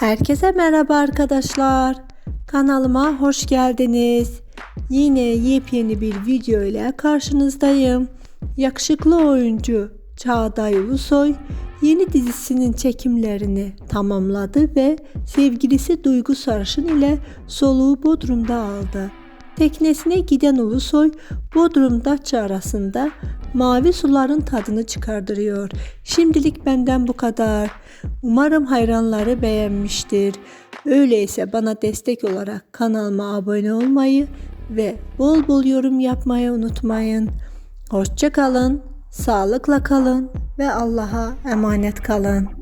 Herkese merhaba arkadaşlar. Kanalıma hoş geldiniz. Yine yepyeni bir video ile karşınızdayım. Yakışıklı oyuncu Çağatay Ulusoy yeni dizisinin çekimlerini tamamladı ve sevgilisi Duygu Sarışın ile soluğu Bodrum'da aldı. Teknesine giden Ulusoy Bodrum Datça arasında mavi suların tadını çıkardırıyor. Şimdilik benden bu kadar. Umarım hayranları beğenmiştir. Öyleyse bana destek olarak kanalıma abone olmayı ve bol bol yorum yapmayı unutmayın. Hoşça kalın, sağlıkla kalın ve Allah'a emanet kalın.